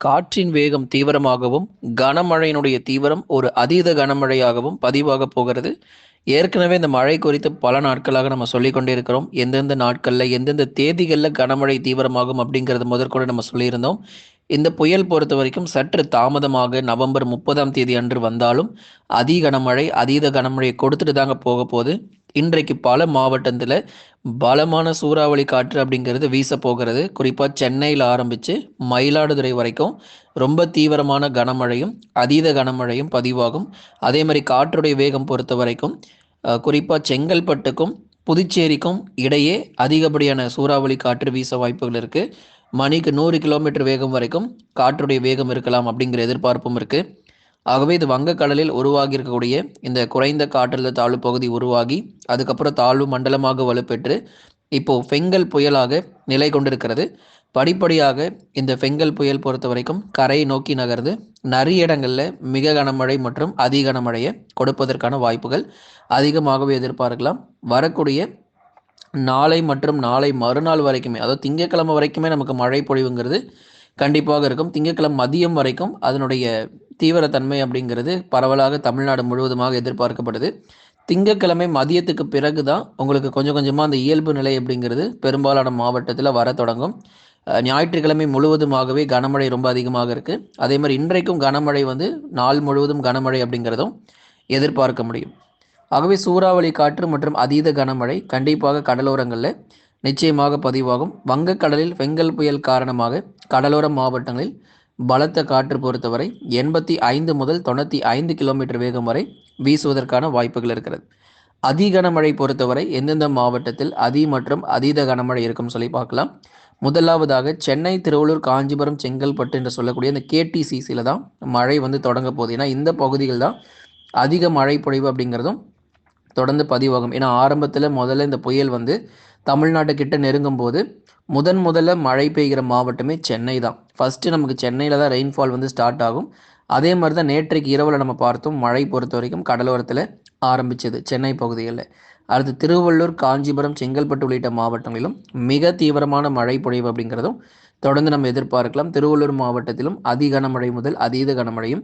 காற்றின் வேகம் தீவிரமாகவும் கனமழையினுடைய தீவிரம் ஒரு அதீத கனமழையாகவும் பதிவாக போகிறது. ஏற்கனவே இந்த மழை குறித்து பல நாட்களாக நம்ம சொல்லிக்கொண்டே இருக்கிறோம் எந்தெந்த நாட்களில் எந்தெந்த தேதிகளில் கனமழை தீவிரமாகும் அப்படிங்கிறது முதற்கொண்டு நம்ம சொல்லியிருந்தோம். இந்த புயல் பொறுத்த வரைக்கும் சற்று தாமதமாக நவம்பர் முப்பதாம் தேதி அன்று வந்தாலும் அதி கனமழை அதீத கனமழையை கொடுத்துட்டு தாங்க போக போகுது. இன்றைக்கு பல மாவட்டத்தில் பலமான சூறாவளி காற்று அப்படிங்கிறது வீச போகிறது. குறிப்பாக சென்னையில் ஆரம்பித்து மயிலாடுதுறை வரைக்கும் ரொம்ப தீவிரமான கனமழையும் அதீத கனமழையும் பதிவாகும். அதே மாதிரி காற்றுடைய வேகம் பொறுத்த வரைக்கும் குறிப்பாக செங்கல்பட்டுக்கும் புதுச்சேரிக்கும் இடையே அதிகப்படியான சூறாவளி காற்று வீச வாய்ப்புகள் இருக்குது மணிக்கு நூறு கிலோமீட்டர் வேகம் வரைக்கும் காற்றுடைய வேகம் இருக்கலாம் அப்படிங்கிற எதிர்பார்ப்பும் இருக்குது ஆகவே இது வங்கக்கடலில் உருவாகி இருக்கக்கூடிய இந்த குறைந்த காற்றழுத்த தாழ்வு பகுதி உருவாகி அதுக்கப்புறம் தாழ்வு மண்டலமாக வலுப்பெற்று இப்போ ஃபெங்கல் புயலாக நிலை கொண்டிருக்கிறது. படிப்படியாக இந்த ஃபெங்கல் புயல் பொறுத்த வரைக்கும் கரையை நோக்கி நகர்ந்து நிறைய இடங்களில் மிக கனமழை மற்றும் அதிக கனமழையை கொடுப்பதற்கான வாய்ப்புகள் அதிகமாகவே எதிர்பார்க்கலாம். வரக்கூடிய நாளை மற்றும் நாளை மறுநாள் வரைக்குமே அதாவது திங்கட்கிழமை வரைக்குமே நமக்கு மழை பொழிவுங்கிறது கண்டிப்பாக இருக்கும். திங்கட்கிழமை மதியம் வரைக்கும் அதனுடைய தீவிரத்தன்மை அப்படிங்கிறது பரவலாக தமிழ்நாடு முழுவதுமாக எதிர்பார்க்கப்படுது திங்கட்கிழமை மதியத்துக்கு பிறகு தான் உங்களுக்கு கொஞ்சம் கொஞ்சமாக அந்த இயல்பு நிலை அப்படிங்கிறது பெரும்பாலான மாவட்டத்தில் வர தொடங்கும். ஞாயிற்றுக்கிழமை முழுவதுமாகவே கனமழை ரொம்ப அதிகமாக இருக்குது அதே மாதிரி இன்றைக்கும் கனமழை வந்து நாள் முழுவதும் கனமழை அப்படிங்கிறதும் எதிர்பார்க்க முடியும். ஆகவே சூறாவளி காற்று மற்றும் அதீத கனமழை கண்டிப்பாக கடலோரங்களில் நிச்சயமாக பதிவாகும். வங்கக்கடலில் வெங்கல் புயல் காரணமாக கடலோர மாவட்டங்களில் பலத்த காற்று பொறுத்தவரை எண்பத்தி ஐந்து முதல் தொண்ணூற்றி ஐந்து கிலோமீட்டர் வேகம் வரை வீசுவதற்கான வாய்ப்புகள் இருக்கிறது. அதி கனமழை பொறுத்தவரை எந்தெந்த மாவட்டத்தில் அதி மற்றும் அதீத கனமழை இருக்கும் சொல்லி பார்க்கலாம். முதலாவதாக சென்னை திருவள்ளூர் காஞ்சிபுரம் செங்கல்பட்டு என்று சொல்லக்கூடிய இந்த கேடிசிசியில் தான் மழை வந்து தொடங்க போகுது. ஏன்னா இந்த பகுதிகள் தான் அதிக மழை பொழிவு அப்படிங்கிறதும் தொடர்ந்து பதிவாகும். ஏன்னா ஆரம்பத்தில் முதல்ல இந்த புயல் வந்து தமிழ்நாட்டு கிட்ட நெருங்கும் போது முதன் முதல்ல மழை பெய்கிற மாவட்டமே சென்னை தான். ஃபஸ்ட்டு நமக்கு சென்னையில் தான் ரெயின்ஃபால் வந்து ஸ்டார்ட் ஆகும். அதே மாதிரி தான் நேற்றைக்கு இரவில் நம்ம பார்த்தோம் மழை பொறுத்த வரைக்கும் கடலோரத்தில் ஆரம்பித்தது சென்னை பகுதிகளில். அடுத்து திருவள்ளூர் காஞ்சிபுரம் செங்கல்பட்டு உள்ளிட்ட மாவட்டங்களிலும் மிக தீவிரமான மழை பொழிவு அப்படிங்கிறதும் தொடர்ந்து நம்ம எதிர்பார்க்கலாம். திருவள்ளூர் மாவட்டத்திலும் அதி கனமழை முதல் அதீத கனமழையும்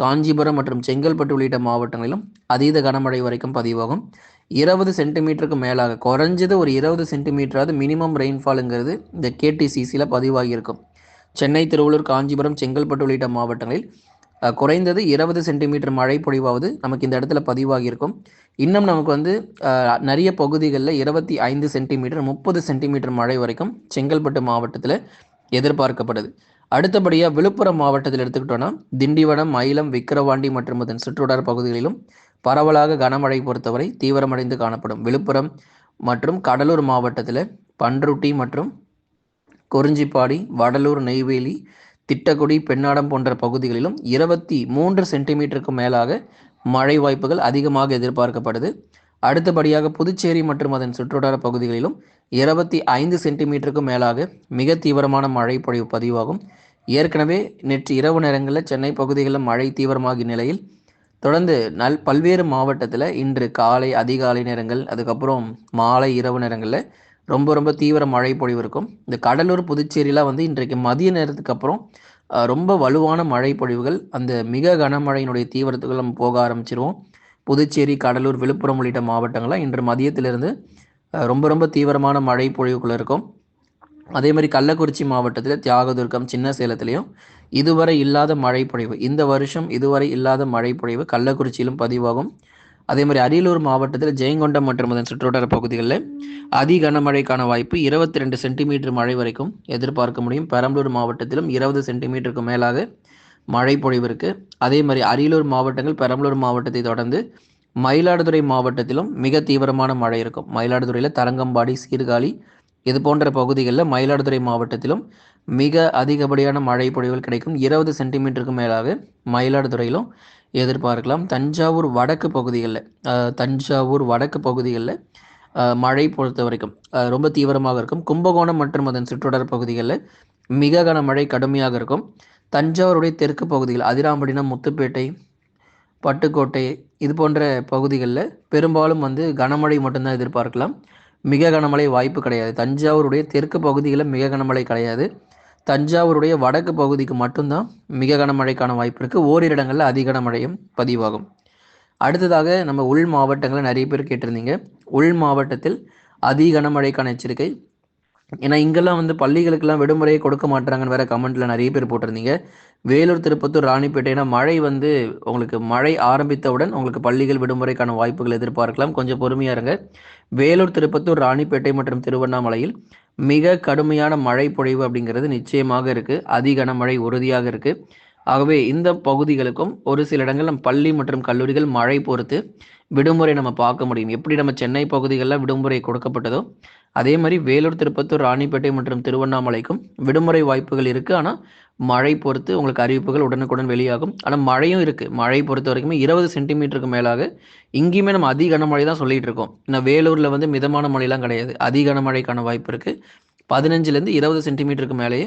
காஞ்சிபுரம் மற்றும் செங்கல்பட்டு உள்ளிட்ட மாவட்டங்களிலும் அதீத கனமழை வரைக்கும் பதிவாகும். இருபது சென்டிமீட்டருக்கு மேலாக குறைஞ்சது ஒரு இருபது சென்டிமீட்டராவது மினிமம் ரெயின்ஃபாலுங்கிறது இந்த கேடிசிசியில் பதிவாகியிருக்கும். சென்னை திருவள்ளூர் காஞ்சிபுரம் செங்கல்பட்டு உள்ளிட்ட மாவட்டங்களில் குறைந்தது இருபது சென்டிமீட்டர் மழை பொழிவாவது நமக்கு இந்த இடத்துல பதிவாகியிருக்கும். இன்னும் நமக்கு வந்து நிறைய பகுதிகளில் இருபத்தி ஐந்து சென்டிமீட்டர் முப்பது சென்டிமீட்டர் மழை வரைக்கும் செங்கல்பட்டு மாவட்டத்தில் எதிர்பார்க்கப்படுது. அடுத்தபடியாக விழுப்புரம் மாவட்டத்தில் எடுத்துக்கிட்டோன்னா திண்டிவனம் மயிலம் விக்கிரவாண்டி மற்றும் அதன் சுற்றுவட்டார பகுதிகளிலும் பரவலாக கனமழை பொறுத்தவரை தீவிரமடைந்து காணப்படும். விழுப்புரம் மற்றும் கடலூர் மாவட்டத்தில் பன்ருட்டி மற்றும் குறிஞ்சிப்பாடி வடலூர் நெய்வேலி திட்டக்குடி பெண்ணாடம் போன்ற பகுதிகளிலும் இருபத்தி மூன்று சென்டிமீட்டருக்கும் மேலாக மழை வாய்ப்புகள் அதிகமாக எதிர்பார்க்கப்படுது. அடுத்தபடியாக புதுச்சேரி மற்றும் அதன் சுற்றுவட்டார பகுதிகளிலும் இருபத்தி ஐந்து சென்டிமீட்டருக்கும் மேலாக மிக தீவிரமான மழை பொழிவு பதிவாகும். ஏற்கனவே நேற்று இரவு நேரங்களில் சென்னை பகுதிகளில் மழை தீவிரமாகிய நிலையில் தொடர்ந்து நல் பல்வேறு மாவட்டத்தில் இன்று காலை அதிகாலை நேரங்கள் அதுக்கப்புறம் மாலை இரவு நேரங்களில் ரொம்ப ரொம்ப தீவிர மழை பொழிவு இருக்கும். இந்த கடலூர் புதுச்சேரியெலாம் வந்து இன்றைக்கு மதிய நேரத்துக்கு அப்புறம் ரொம்ப வலுவான மழை பொழிவுகள் அந்த மிக கனமழையினுடைய தீவிரத்துக்கு நம்ம போக ஆரம்பிச்சிருவோம். புதுச்சேரி கடலூர் விழுப்புரம் உள்ளிட்ட மாவட்டங்கள்லாம் இன்று மதியத்திலிருந்து ரொம்ப ரொம்ப தீவிரமான மழை பொழிவுக்குள்ள இருக்கும். அதே மாதிரி கள்ளக்குறிச்சி மாவட்டத்தில் தியாகதுர்க்கம் சின்ன சேலத்துலேயும் இதுவரை இல்லாத மழை பொழிவு. இந்த வருஷம் இதுவரை இல்லாத மழை பொழிவு. கள்ளக்குறிச்சியிலும் பதிவாகும். அதே மாதிரி அரியலூர் மாவட்டத்தில் ஜெயங்கொண்டம் மற்றும் அதன் சுற்றுவட்டார பகுதிகளில் அதி கனமழைக்கான வாய்ப்பு இருபத்தி ரெண்டு சென்டிமீட்டர் மழை வரைக்கும் எதிர்பார்க்க முடியும். பெரம்பலூர் மாவட்டத்திலும் இருபது சென்டிமீட்டருக்கு மேலாக மழை பொழிவு இருக்குது அதே மாதிரி அரியலூர் மாவட்டங்கள் பெரம்பலூர் மாவட்டத்தை தொடர்ந்து மயிலாடுதுறை மாவட்டத்திலும் மிக தீவிரமான மழை இருக்கும். மயிலாடுதுறையில் தரங்கம்பாடி சீர்காழி இது போன்ற பகுதிகளில் மயிலாடுதுறை மாவட்டத்திலும் மிக அதிகப்படியான மழை பொழிவுகள் கிடைக்கும். இருபது சென்டிமீட்டருக்கு மேலாக மயிலாடுதுறையிலும் எதிர்பார்க்கலாம். தஞ்சாவூர் வடக்கு பகுதிகளில் தஞ்சாவூர் வடக்கு பகுதிகளில் மழை பொறுத்த வரைக்கும் ரொம்ப தீவிரமாக இருக்கும். கும்பகோணம் மற்றும் அதன் சுற்றுடர் பகுதிகளில் மிக கனமழை கடுமையாக இருக்கும். தஞ்சாவூருடைய தெற்கு பகுதிகள் அதிராம்பட்டினம் முத்துப்பேட்டை பட்டுக்கோட்டை இது போன்ற பகுதிகளில் பெரும்பாலும் வந்து கனமழை மட்டும்தான் எதிர்பார்க்கலாம். மிக கனமழை வாய்ப்பு கிடையாது. தஞ்சாவூருடைய தெற்கு பகுதிகளில் மிக கனமழை கிடையாது. தஞ்சாவூருடைய வடக்கு பகுதிக்கு மட்டும்தான் மிக கனமழைக்கான வாய்ப்பு இருக்குது ஓரிரு இடங்களில் அதிக கனமழையும் பதிவாகும். அடுத்ததாக நம்ம உள் மாவட்டங்களை நிறைய பேர் கேட்டிருந்தீங்க. உள் மாவட்டத்தில் அதிக கனமழைக்கான எச்சரிக்கை ஏன்னா இங்கெல்லாம் வந்து பள்ளிகளுக்கெல்லாம் விடுமுறையை கொடுக்க மாட்டாங்கன்னு வேற கமெண்ட்ல நிறைய பேர் போட்டிருந்தீங்க. வேலூர் திருப்பத்தூர் ராணிப்பேட்டைனா மழை வந்து உங்களுக்கு மழை ஆரம்பித்தவுடன் உங்களுக்கு பள்ளிகள் விடுமுறைக்கான வாய்ப்புகள் எதிர்பார்க்கலாம். கொஞ்சம் பொறுமையா இருங்க. வேலூர் திருப்பத்தூர் ராணிப்பேட்டை மற்றும் திருவண்ணாமலையில் மிக கடுமையான மழை பொழிவு அப்படிங்கிறது நிச்சயமாக இருக்கு. அதிகன கனமழை உறுதியாக இருக்குது ஆகவே இந்த பகுதிகளுக்கும் ஒரு சில இடங்கள் நம்ம பள்ளி மற்றும் கல்லூரிகள் மழை பொறுத்து விடுமுறை நம்ம பார்க்க முடியும். எப்படி நம்ம சென்னை பகுதிகளில் விடுமுறை கொடுக்கப்பட்டதோ அதே மாதிரி வேலூர் திருப்பத்தூர் ராணிப்பேட்டை மற்றும் திருவண்ணாமலைக்கும் விடுமுறை வாய்ப்புகள் இருக்குது ஆனால் மழை பொறுத்து உங்களுக்கு அறிவிப்புகள் உடனுக்குடன் வெளியாகும். ஆனால் மழையும் இருக்குது மழை பொறுத்த வரைக்குமே இருபது சென்டிமீட்டருக்கு மேலாக இங்கேயுமே நம்ம அதி கனமழை தான் சொல்லிட்டு இருக்கோம். இன்னும் வேலூரில் வந்து மிதமான மழைலாம் கிடையாது. அதி கனமழைக்கான வாய்ப்பு இருக்குது பதினஞ்சுலேருந்து இருபது சென்டிமீட்டருக்கு மேலேயே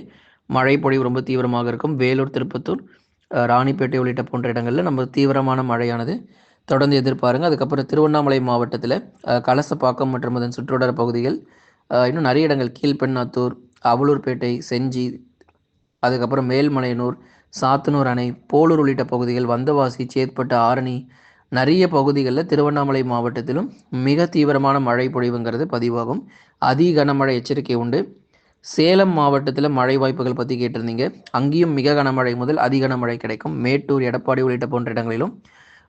மழை பொழிவு ரொம்ப தீவிரமாக இருக்கும். வேலூர் திருப்பத்தூர் ராணிப்பேட்டை உள்ளிட்ட போன்ற இடங்களில் நம்ம தீவிரமான மழையானது தொடர்ந்து எதிர்பாருங்க. அதுக்கப்புறம் திருவண்ணாமலை மாவட்டத்தில் கலசப்பாக்கம் மற்றும் அதன் சுற்றுவட்டார பகுதிகள் இன்னும் நிறைய இடங்கள். கீழ்பெண்ணாத்தூர் அவலூர்பேட்டை செஞ்சி அதுக்கப்புறம் மேல்மலையனூர் சாத்தனூர் அணை போலூர் உள்ளிட்ட பகுதிகள் வந்தவாசி சேத்பட்டு ஆரணி நிறைய பகுதிகளில் திருவண்ணாமலை மாவட்டத்திலும் மிக தீவிரமான மழை பொழிவுங்கிறது பதிவாகும். அதி கனமழை எச்சரிக்கை உண்டு. சேலம் மாவட்டத்தில் மழை வாய்ப்புகள் பற்றி கேட்டிருந்தீங்க. அங்கேயும் மிக கனமழை முதல் அதி கனமழை கிடைக்கும். மேட்டூர் எடப்பாடி உள்ளிட்ட போன்ற இடங்களிலும்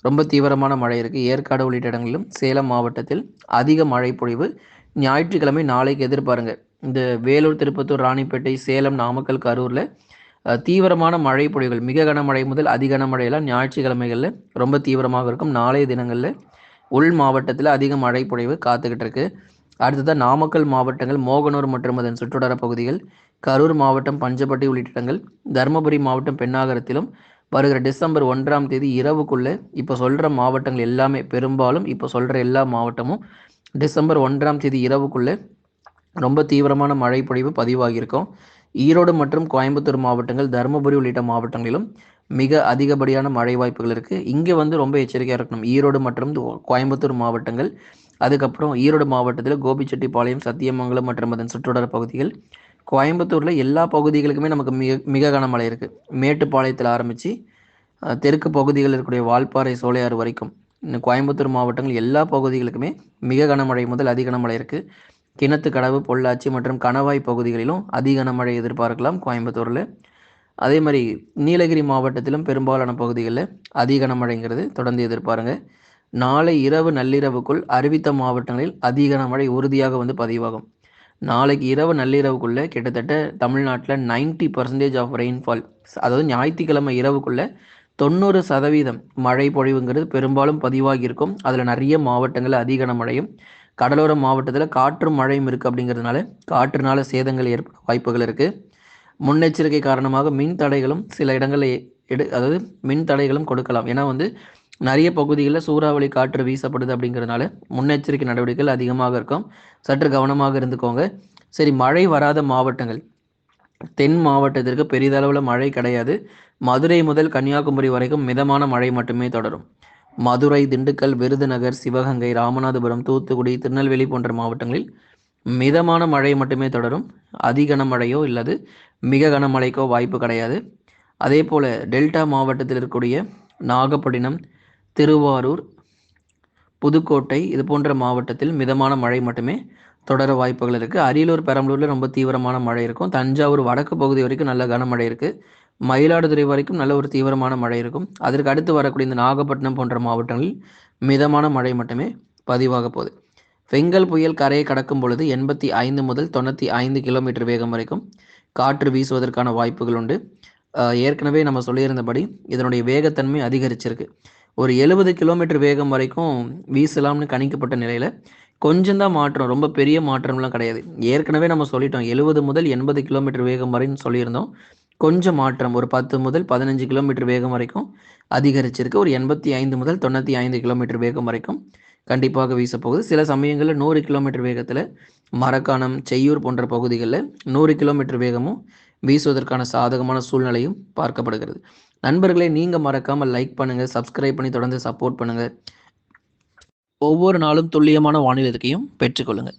ரொம்ப தீவிரமான மழை இருக்குது ஏற்காடு உள்ளிட்ட இடங்களிலும் சேலம் மாவட்டத்தில் அதிக மழை பொழிவு. ஞாயிற்றுக்கிழமை நாளைக்கு எதிர்பாருங்க. இந்த வேலூர் திருப்பத்தூர் ராணிப்பேட்டை சேலம் நாமக்கல் கரூரில் தீவிரமான மழை பொழிவுகள். மிக கனமழை முதல் அதி கனமழையெல்லாம் ஞாயிற்றுக்கிழமைகளில் ரொம்ப தீவிரமாக இருக்கும். நாளைய தினங்களில் உள் மாவட்டத்தில் அதிக மழை பொழிவு காத்துக்கிட்டு இருக்குது அடுத்ததாக நாமக்கல் மாவட்டங்கள் மோகனூர் மற்றும் அதன் சுற்றுவட்டார பகுதிகள் கரூர் மாவட்டம் பஞ்சப்பட்டி உள்ளிட்ட இடங்கள் தருமபுரி மாவட்டம் பெண்ணாகரத்திலும் வருகிற டிசம்பர் ஒன்றாம் தேதி இரவுக்குள்ளே இப்போ சொல்கிற மாவட்டங்கள் எல்லாமே பெரும்பாலும் இப்போ சொல்கிற எல்லா மாவட்டமும் டிசம்பர் ஒன்றாம் தேதி இரவுக்குள்ளே ரொம்ப தீவிரமான மழை பொழிவு பதிவாகியிருக்கும். ஈரோடு மற்றும் கோயம்புத்தூர் மாவட்டங்கள் தருமபுரி உள்ளிட்ட மாவட்டங்களிலும் மிக அதிகப்படியான மழை வாய்ப்புகள் இருக்குது இங்கே வந்து ரொம்ப எச்சரிக்கையாக இருக்கணும். ஈரோடு மற்றும் கோயம்புத்தூர் மாவட்டங்கள் அதுக்கப்புறம் ஈரோடு மாவட்டத்தில் கோபிச்செட்டிப்பாளையம் சத்தியமங்கலம் மற்றும் அதன் சுற்றுவட்டார பகுதிகள். கோயம்புத்தூரில் எல்லா பகுதிகளுக்குமே நமக்கு மிக மிக கனமழை இருக்குது மேட்டுப்பாளையத்தில் ஆரம்பித்து தெற்கு பகுதிகளில் இருக்கக்கூடிய வால்பாறை சோலையாறு வரைக்கும். இந்த கோயம்புத்தூர் மாவட்டங்கள் எல்லா பகுதிகளுக்குமே மிக கனமழை முதல் அதிக கனமழை இருக்குது கிணத்து கடவு பொள்ளாச்சி மற்றும் கணவாய் பகுதிகளிலும் அதிக கனமழை எதிர்பார்க்கலாம் கோயம்புத்தூரில். அதே மாதிரி நீலகிரி மாவட்டத்திலும் பெரும்பாலான பகுதிகளில் அதிக கனமழைங்கிறது தொடர்ந்து எதிர்பாருங்க. நாளை இரவு நள்ளிரவுக்குள் அறிவித்த மாவட்டங்களில் அதிக மழை உறுதியாக வந்து பதிவாகும். நாளைக்கு இரவு நள்ளிரவுக்குள்ளே கிட்டத்தட்ட தமிழ்நாட்டில் நைன்டி பர்சன்டேஜ் ஆஃப் ரெயின்ஃபால் அதாவது ஞாயிற்றுக்கிழமை இரவுக்குள்ளே தொண்ணூறு சதவீதம் மழை பொழிவுங்கிறது பெரும்பாலும் பதிவாகியிருக்கும். அதில் நிறைய மாவட்டங்களில் அதிக மழையும் கடலோர மாவட்டத்தில் காற்று மழையும் இருக்குது அப்படிங்கிறதுனால காற்றுனால சேதங்கள் ஏற்பட வாய்ப்புகள் இருக்குது முன்னெச்சரிக்கை காரணமாக மின் தடைகளும் சில இடங்களில் எடு அதாவது மின் தடைகளும் கொடுக்கலாம். ஏன்னா வந்து நிறைய பகுதிகளில் சூறாவளி காற்று வீசப்படுது அப்படிங்கிறதுனால முன்னெச்சரிக்கை நடவடிக்கைகள் அதிகமாக இருக்கும். சற்று கவனமாக இருந்துக்கோங்க. சரி மழை வராத மாவட்டங்கள். தென் மாவட்டத்திற்கு பெரிதளவில் மழை கிடையாது. மதுரை முதல் கன்னியாகுமரி வரைக்கும் மிதமான மழை மட்டுமே தொடரும். மதுரை திண்டுக்கல் விருதுநகர் சிவகங்கை ராமநாதபுரம் தூத்துக்குடி திருநெல்வேலி போன்ற மாவட்டங்களில் மிதமான மழை மட்டுமே தொடரும். அதிகன மழையோ இல்லது மிக கனமழைக்கோ வாய்ப்பு கிடையாது. அதே போல் டெல்டா மாவட்டத்தில் இருக்கக்கூடிய நாகப்பட்டினம் திருவாரூர் புதுக்கோட்டை இது போன்ற மாவட்டத்தில் மிதமான மழை மட்டுமே தொடர வாய்ப்புகள் இருக்குது அரியலூர் பெரம்பலூரில் ரொம்ப தீவிரமான மழை இருக்கும். தஞ்சாவூர் வடக்கு பகுதி வரைக்கும் நல்ல கனமழை இருக்குது மயிலாடுதுறை வரைக்கும் நல்ல ஒரு தீவிரமான மழை இருக்கும். அதற்கு அடுத்து வரக்கூடிய இந்த நாகப்பட்டினம் போன்ற மாவட்டங்களில் மிதமான மழை மட்டுமே பதிவாக போகுது. பெங்கல் புயல் கரையை கடக்கும் பொழுது எண்பத்தி ஐந்து முதல் தொண்ணூற்றி ஐந்து கிலோமீட்டர் வேகம் வரைக்கும் காற்று வீசுவதற்கான வாய்ப்புகள் உண்டு. ஏற்கனவே நம்ம சொல்லியிருந்தபடி இதனுடைய வேகத்தன்மை அதிகரிச்சிருக்கு. ஒரு எழுபது கிலோமீட்டர் வேகம் வரைக்கும் வீசலாம்னு கணிக்கப்பட்ட நிலையில் கொஞ்சம்தான் மாற்றம் ரொம்ப பெரிய மாற்றம்லாம் கிடையாது. ஏற்கனவே நம்ம சொல்லிட்டோம் எழுபது முதல் எண்பது கிலோமீட்டர் வேகம் வரைன்னு சொல்லியிருந்தோம். கொஞ்சம் மாற்றம் ஒரு பத்து முதல் பதினஞ்சு கிலோமீட்டர் வேகம் வரைக்கும் அதிகரிச்சிருக்கு. ஒரு எண்பத்தி ஐந்து முதல் தொண்ணூற்றி ஐந்து கிலோமீட்டர் வேகம் வரைக்கும் கண்டிப்பாக வீசப்போகுது. சில சமயங்களில் நூறு கிலோமீட்டர் வேகத்தில் மரக்காணம் செய்யூர் போன்ற பகுதிகளில் நூறு கிலோமீட்டர் வேகமும் வீசுவதற்கான சாதகமான சூழ்நிலையும் பார்க்கப்படுகிறது. நண்பர்களே நீங்கள் மறக்காமல் லைக் பண்ணுங்கள் சப்ஸ்கிரைப் பண்ணி தொடர்ந்து சப்போர்ட் பண்ணுங்கள் ஒவ்வொரு நாளும் துல்லியமான வானிலை பெற்றுக்கொள்ளுங்கள்.